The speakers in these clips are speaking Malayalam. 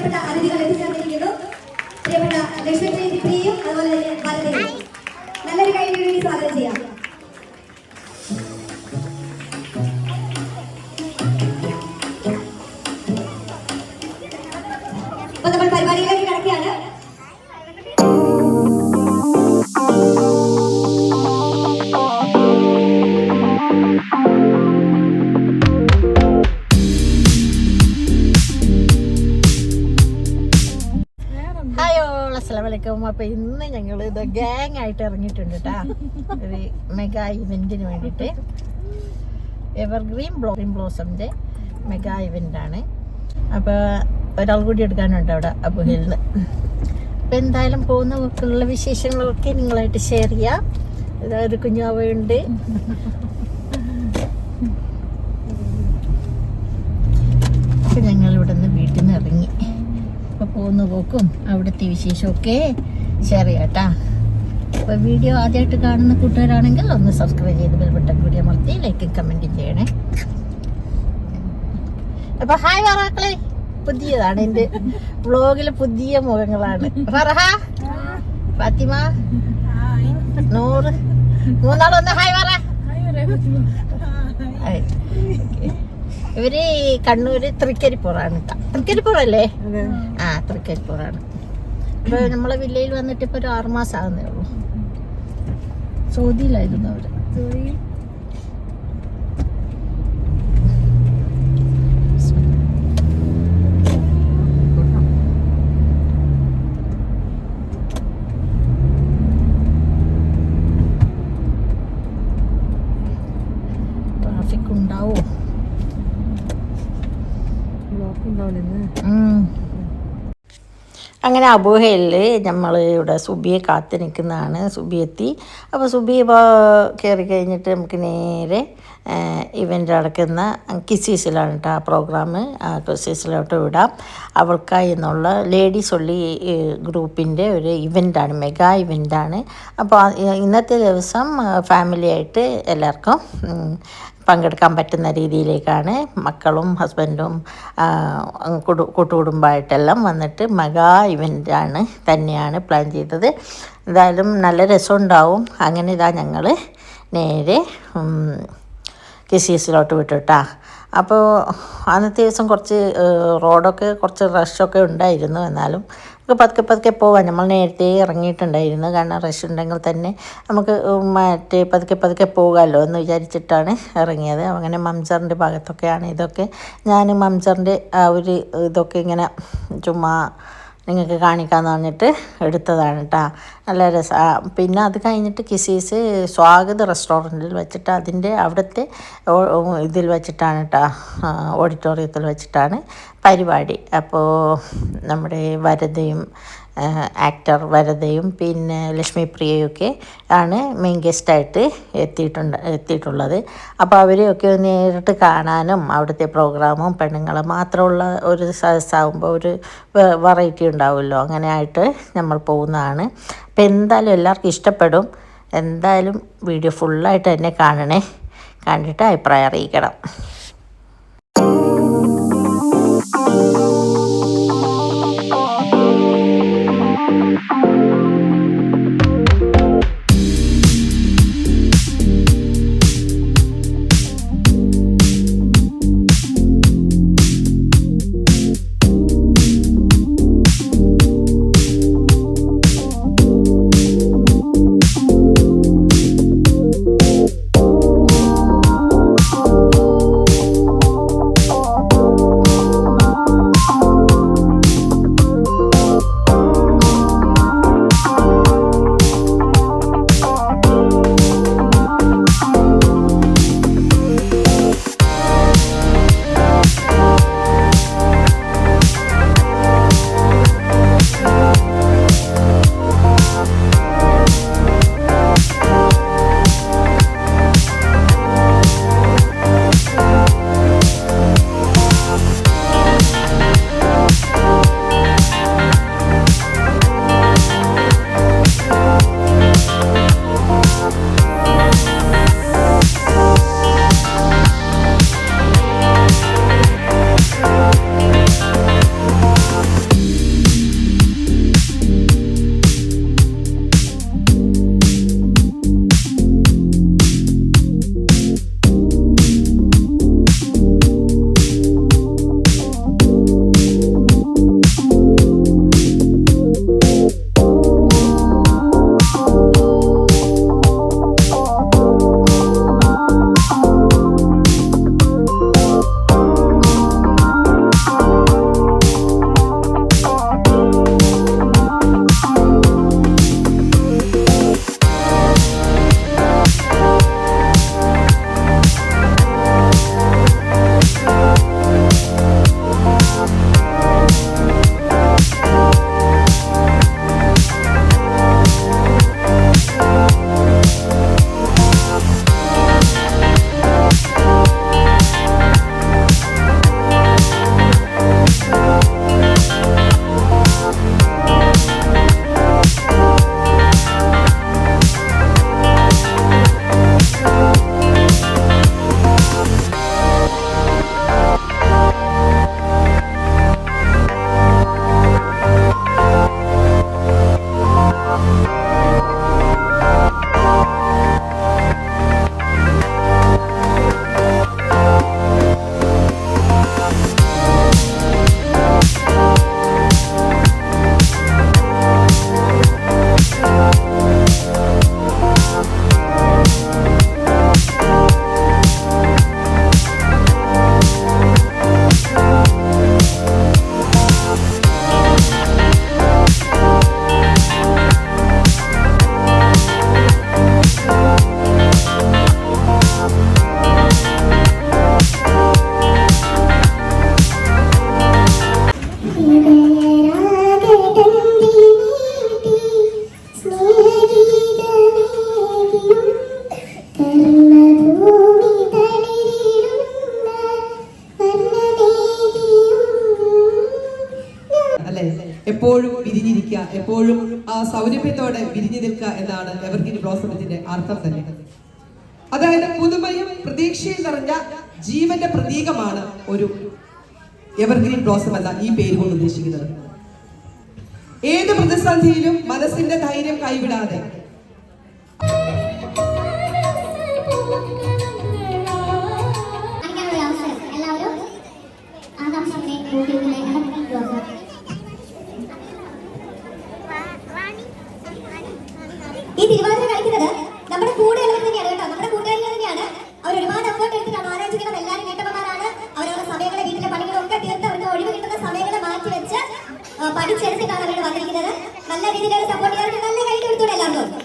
പ്രിയപ്പെട്ട അതിഥികൾ എത്തിച്ചേർന്നിരിക്കുന്നു. പ്രിയപ്പെട്ട ലക്ഷ്മി പ്രിയും അതുപോലെ തന്നെ നല്ലൊരു വേണ്ടി സ്വാഗതം ചെയ്യാം. അപ്പൊ ഇന്ന് ഞങ്ങൾ ഇത് ഗാങ് ആയിട്ട് ഇറങ്ങിയിട്ടുണ്ട് കേട്ടാ ഒരു മെഗാ ഇവന്റിന് വേണ്ടിയിട്ട്. എവർഗ്രീൻ ഗ്രീൻ ബ്ലോസമിന്റെ മെഗാ ഇവന്റ് ആണ്. അപ്പൊ ഒരാൾ കൂടി എടുക്കാനുണ്ട് അവിടെ അബുഹിലിന് അപ്പൊ എന്തായാലും പോകുന്ന പോക്കുള്ള വിശേഷങ്ങളൊക്കെ നിങ്ങളായിട്ട് ഷെയർ ചെയ്യാം. ഒരു കുഞ്ഞാവയുണ്ട് ഞങ്ങൾ ഇവിടെ നിന്ന് വീട്ടിൽ നിന്ന് ഇറങ്ങി. അപ്പൊ പോകുന്ന പോക്കും അവിടുത്തെ വിശേഷമൊക്കെ. ഷെയർ ചെയ്യാട്ടാ. അപ്പൊ വീഡിയോ ആദ്യമായിട്ട് കാണുന്ന കൂട്ടുകാരാണെങ്കിൽ ഒന്ന് സബ്സ്ക്രൈബ് ചെയ്ത് ബെൽബട്ടൻ കൂടി അമർത്തി ലൈക്കും കമന്റും ചെയ്യണേ. അപ്പൊ ഹായ് വറാക്കളെ. പുതിയതാണ് എന്റെ വ്ളോഗിൽ പുതിയ മുഖങ്ങളാണ്. ഫറഹ ഫാത്തിമ നൂറ്. മൂന്നാളൊന്ന് ഹായ് പറ. ഇവർ കണ്ണൂര് തൃക്കരിപ്പുറാണ് തൃക്കരിപ്പുറല്ലേ ആ തൃക്കരിപ്പുറാണ് ഇപ്പൊ നമ്മളെ വില്ലയിൽ വന്നിട്ട് ഇപ്പൊ ഒരു ആറുമാസം ആകുന്നേ ഉള്ളൂ. സൗദിയിലായിരുന്നു അവർ ട്രാഫിക് അങ്ങനെ അബൂഹയിൽ നമ്മൾ ഇവിടെ സുബിയെ കാത്തു നിൽക്കുന്നതാണ് സുബി എത്തി. അപ്പോൾ സുബി ഇപ്പോൾ കയറി കഴിഞ്ഞിട്ട് നമുക്ക് നേരെ ഇവന്റ് നടക്കുന്ന കിസീസിലാണ് കേട്ടോ ആ പ്രോഗ്രാം. ആ കിസീസിലോട്ട് വിടാം. അവൾക്കായി എന്നുള്ള ലേഡീസ് ഉള്ളി ഗ്രൂപ്പിന്റെ ഒരു ഇവന്റാണ് മെഗാ ഇവന്റാണ് അപ്പോൾ ഇന്നത്തെ ദിവസം ഫാമിലിയായിട്ട് എല്ലാവർക്കും പങ്കെടുക്കാൻ പറ്റുന്ന രീതിയിലേക്കാണ് മക്കളും ഹസ്ബൻഡും കൂട്ടുകുടുംബമായിട്ടെല്ലാം വന്നിട്ട് മെഗാ ഇവന്റാണ് തന്നെയാണ് പ്ലാൻ ചെയ്തത്. എന്തായാലും നല്ല രസമുണ്ടാവും. അങ്ങനെ ഇതാ ഞങ്ങൾ നേരെ കിസീസിലോട്ട് വിട്ടുട്ടാ. അപ്പോൾ അന്നത്തെ ദിവസം കുറച്ച് റോഡൊക്കെ കുറച്ച് റഷൊക്കെ ഉണ്ടായിരുന്നു. എന്നാലും നമുക്ക് പതുക്കെ പതുക്കെ പോവാം. നമ്മൾ നേരത്തെ ഇറങ്ങിയിട്ടുണ്ടായിരുന്നു. കാരണം റഷ് ഉണ്ടെങ്കിൽ തന്നെ നമുക്ക് മറ്റേ പതുക്കെ പതുക്കെ പോകാമല്ലോ എന്ന് വിചാരിച്ചിട്ടാണ് ഇറങ്ങിയത്. അങ്ങനെ മംസറിന്റെ ഭാഗത്തൊക്കെയാണ് ഇതൊക്കെ. ഞാൻ മംസറിന്റെ ആ ഒരു ഇതൊക്കെ ഇങ്ങനെ ചുമ്മാ നിങ്ങൾക്ക് കാണിക്കാമെന്ന് പറഞ്ഞിട്ട് എടുത്തതാണ് കേട്ടോ നല്ല രസ. പിന്നെ അത് കഴിഞ്ഞിട്ട് കിസീസ് സ്വാഗത് റെസ്റ്റോറന്റിൽ വെച്ചിട്ട് അതിന്റെ അവിടുത്തെ ഇതിൽ വെച്ചിട്ടാണ് കേട്ടോ ഓഡിറ്റോറിയത്തിൽ വെച്ചിട്ടാണ് പരിപാടി. അപ്പോൾ നമ്മുടെ വരദയും ആക്ടർ വരതയും പിന്നെ ലക്ഷ്മി പ്രിയയൊക്കെ ആണ് മെയിൻ ഗസ്റ്റായിട്ട് എത്തിയിട്ടുണ്ട് എത്തിയിട്ടുള്ളത്. അപ്പോൾ അവരെയൊക്കെ നേരിട്ട് കാണാനും അവിടുത്തെ പ്രോഗ്രാമും പെണ്ണുങ്ങൾ മാത്രമുള്ള ഒരു സദസ്സാകുമ്പോൾ ഒരു വെറൈറ്റി ഉണ്ടാവുമല്ലോ. അങ്ങനെ ആയിട്ട് നമ്മൾ പോകുന്നതാണ്. അപ്പോൾ എന്തായാലും എല്ലാവർക്കും ഇഷ്ടപ്പെടും. എന്തായാലും വീഡിയോ ഫുള്ളായിട്ട് തന്നെ കാണണേ. കണ്ടിട്ട് അഭിപ്രായം അറിയിക്കണം. എന്നാണ് എവർഗ്രീൻ ബ്ലോസമത്തിന്റെ അർത്ഥം തന്നെ. അതായത് പുതുമയും പ്രതീക്ഷയും നിറഞ്ഞ ജീവന്റെ പ്രതീകമാണ് ഒരു എവർഗ്രീൻ ബ്ലോസം എന്ന ഈ പേര് കൊണ്ട് ഉദ്ദേശിക്കുന്നത്. ഏത് പ്രതിസന്ധിയിലും മനസ്സിന്റെ ധൈര്യം കൈവിടാതെ. എല്ലാവരും ആകാംക്ഷയുടെ യൂട്യൂബിലെ എവർഗ്രീൻ ബ്ലോസം ഈ തിരുവാതിര കളിക്കുന്നത് നമ്മുടെ കൂടെയുള്ളവർ തന്നെയാണ് കേട്ടോ. നമ്മുടെ കൂട്ടുകാരികൾ തന്നെയാണ്. അവർ ഒരുപാട് എഫേർട്ട് എടുത്തിട്ടാണ് ആലോചിക്കണം എല്ലാവരും വീട്ടമ്മമാരാണ് അവരവരുടെ സമയങ്ങളെ വീട്ടിലെ പണികളൊക്കെ തീർത്ത് അവർക്ക് ഒഴിവ് കിട്ടുന്ന സമയങ്ങളെ മാറ്റി വെച്ച് പഠിച്ചെടുത്തിട്ടാണ് അവർ വന്നിരിക്കുന്നത്. നല്ല രീതിയിൽ സപ്പോർട്ട് നല്ല കൈ കൊടുത്തൂടെ എല്ലാവർക്കും.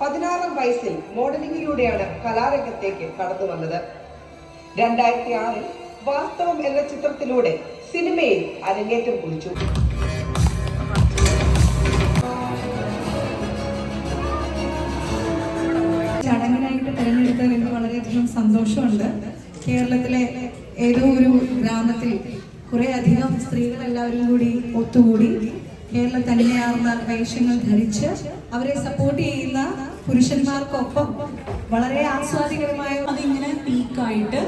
പതിനാറാം വയസ്സിൽ മോഡലിംഗിലൂടെയാണ് കലാരംഗത്തേക്ക് കടന്നു വന്നത്. രണ്ടായിരത്തി ആറിൽ വാസ്തവം എന്ന ചിത്രത്തിലൂടെ സിനിമയിൽ അരങ്ങേറ്റം കുറിച്ചു. ചടങ്ങിനായിട്ട് തിരഞ്ഞെടുത്തതിൽ എനിക്ക് വളരെയധികം സന്തോഷമുണ്ട്. കേരളത്തിലെ ഏതോ ഒരു ഗ്രാമത്തിൽ കുറേ അധികം സ്ത്രീകൾ എല്ലാവരും കൂടി ഒത്തുകൂടി കേരള തന്നെയാർന്ന വേഷങ്ങൾ ധരിച്ച് അവരെ സപ്പോർട്ട് ചെയ്യുന്ന പുരുഷന്മാർക്കൊപ്പം വളരെ ആസ്വാദികരമായ അതിങ്ങനെ പീക്കായിട്ട്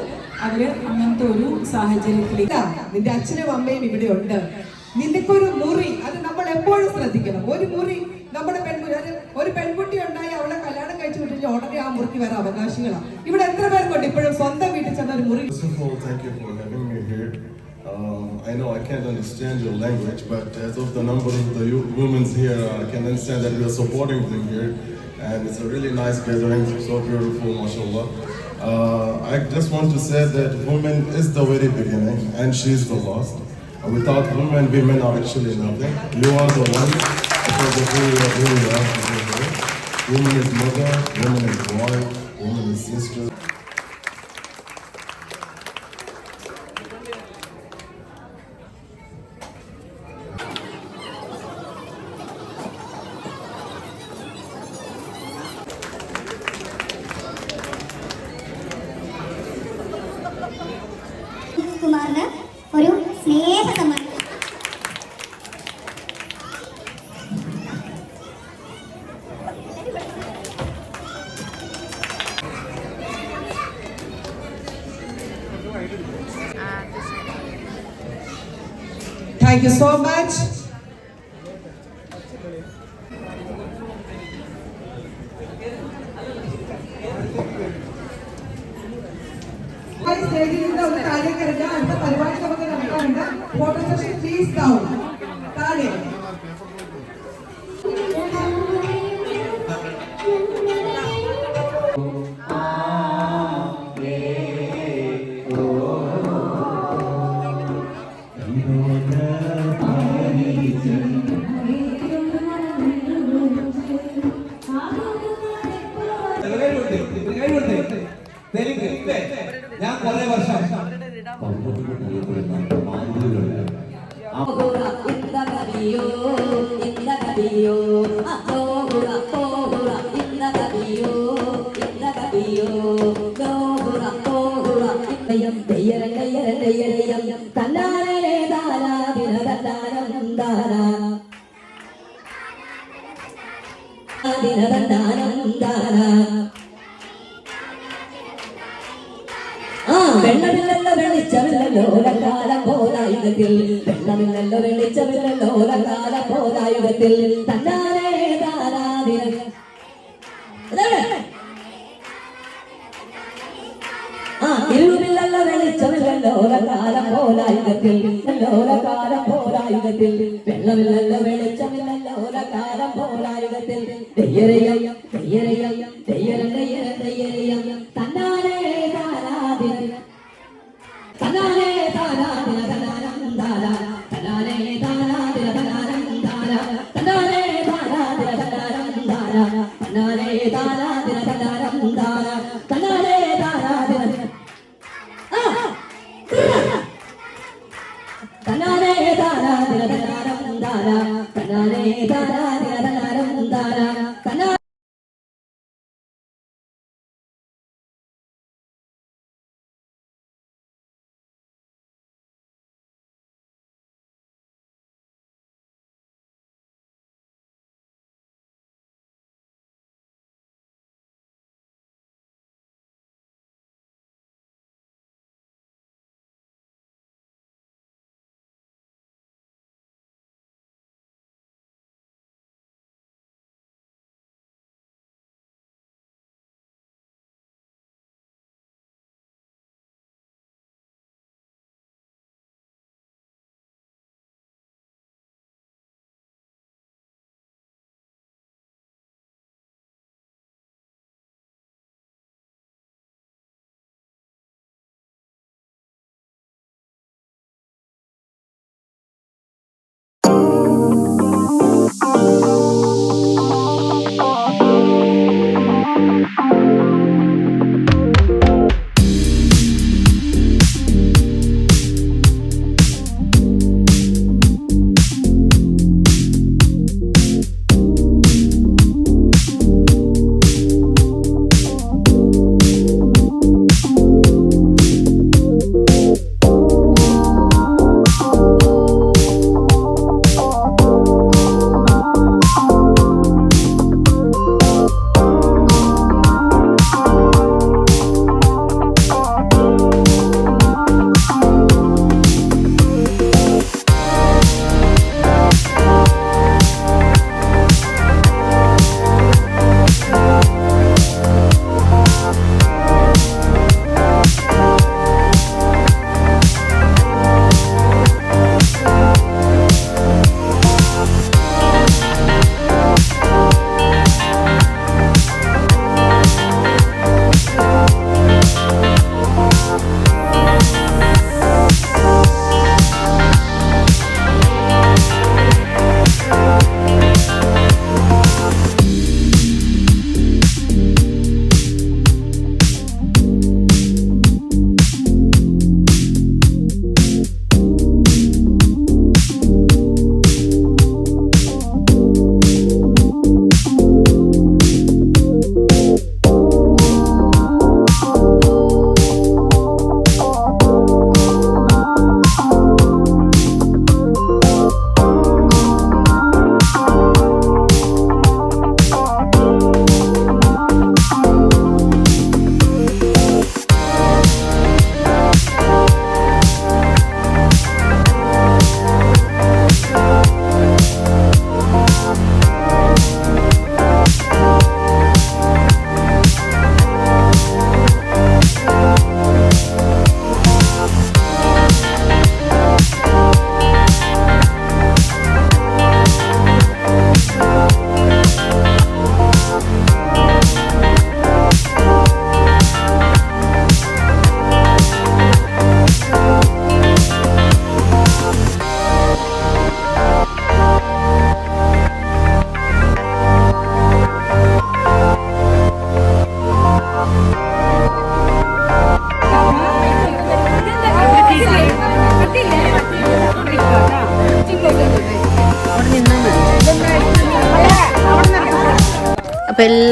അവർ അങ്ങനത്തെ ഒരു സാഹചര്യത്തിലേക്ക് നിന്റെ അച്ഛനും അമ്മയും ഇവിടെ ഉണ്ട്. നിനക്കൊരു മുറി അത് നമ്മൾ എപ്പോഴും ശ്രദ്ധിക്കണം. ഒരു മുറി നമ്മുടെ പെൺകുട്ടി അത് ഒരു പെൺകുട്ടി ഉണ്ടായി അവളെ കല്യാണം കഴിച്ചു വിട്ടില്ല ഉടനെ ആ മുറിക്ക് വേറെ അവകാശികളാണ് ഇവിടെ എത്ര പേർക്കുണ്ട്? ഇപ്പോഴും സ്വന്തം വീട്ടിൽ ചെന്ന ഒരു മുറി Um, I know I can't understand your language, but as of the number of the women here, I can understand that we are supporting them here. And it's a really nice gathering, so beautiful, mashallah. Uh, I just want to say that women is the very beginning, and she is the last. Without women, women are actually nothing. You are the one who you are. who you are. Woman is mother, woman is wife, woman is sister. Thank you so much. വെള്ളമില്ലല്ലോ വെളിച്ചമില്ലല്ലോ കാലം പോരായുഗത്തിൽ വെള്ളമില്ലല്ലോ വെളിച്ചമില്ലല്ലോ കാലം പോരായുഗത്തിൽ തന്നാരേ താരാതിര ആ ഇരുമില്ലല്ലോ വെളിച്ചമില്ലല്ലോ കാലം പോരായുഗത്തിൽ ലോലകാല പോരായുഗത്തിൽ വെള്ളമില്ലല്ലോ വെളിച്ചമില്ലല്ലോ കാലം പോരായുഗത്തിൽ തെയ്യരയം തെയ്യരയം തെയ്യരം തെയ്യരം തെയ്യരയം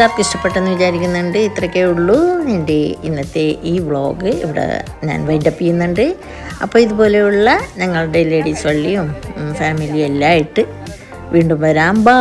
എല്ലാവർക്കും ഇഷ്ടപ്പെട്ടെന്ന് വിചാരിക്കുന്നുണ്ട്. ഇത്രയൊക്കെ ഉള്ളൂ. എന്റെ ഇന്നത്തെ ഈ വ്ളോഗ് ഇവിടെ ഞാൻ വൈൻഡപ്പ് ചെയ്യുന്നുണ്ട്. അപ്പോൾ ഇതുപോലെയുള്ള ഞങ്ങളുടെ ലേഡീസ് വള്ളിയും ഫാമിലിയും എല്ലാം ആയിട്ട് വീണ്ടും വരാം. ബാ